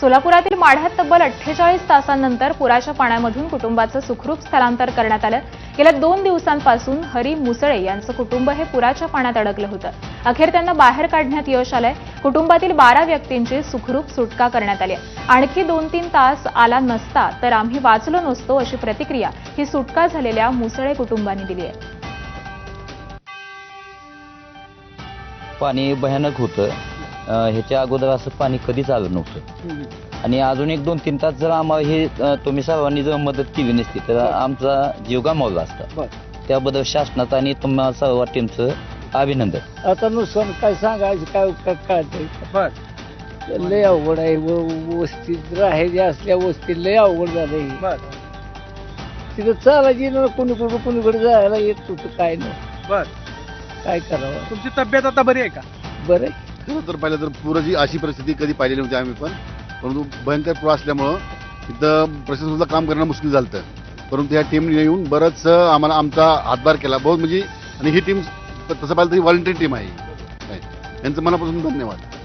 सोलापुरातील माढ्यात तब्बल अठ्ठेचाळीस तासांनंतर पुराच्या पाण्यामधून कुटुंबाचं सुखरूप स्थलांतर करण्यात आलं. गेल्या दोन दिवसांपासून हरी मुसळे यांचं कुटुंब हे पुराच्या पाण्यात अडकलं होतं. अखेर त्यांना बाहेर काढण्यात यश आलंय. कुटुंबातील बारा व्यक्तींची सुखरूप सुटका करण्यात आली आणखी दोन तीन तास आला नसता तर आम्ही वाचलो नसतो अशी प्रतिक्रिया ही सुटका झालेल्या मुसळे कुटुंबांनी दिली आहे. पाणी भयानक होतं. ह्याच्या अगोदर असं पाणी कधीच आलं नव्हतं. आणि अजून एक दोन तीन तास जर आम्हाला हे तुम्ही सर्वांनी जर मदत केली नसती तर आमचा जीव गमावला असता. त्याबद्दल शासनाचं आणि तुम्हा सर्व टीमचं अभिनंदन. आता नुकसान काय सांगायचं काय काय लय अवघड आहे. व- वस्तीत राहायचे असल्या वस्तीत लय अवघड झालंय. बर. तिथं चालायची ना कोणी कुठं कोणीकडे जायला येत होतं काय नाही. बर. काय करावं? तुमची तब्येत आता बरी आहे का? बरं. खरं तर पाहिलं तर पुराची अशी परिस्थिती कधी पाहिलेली नव्हती आम्ही पण परंतु भयंकर पूर असल्यामुळं तिथं प्रशासनाचं काम करणं मुश्किल झालं होतं. परंतु ह्या टीमने येऊन बरंच आम्हाला आमचा हातभार केला. बहुत म्हणजे आणि ही टीम तसं पाहिलं तरी व्हॉलेंटरी टीम आहे. यांचं मनापासून धन्यवाद.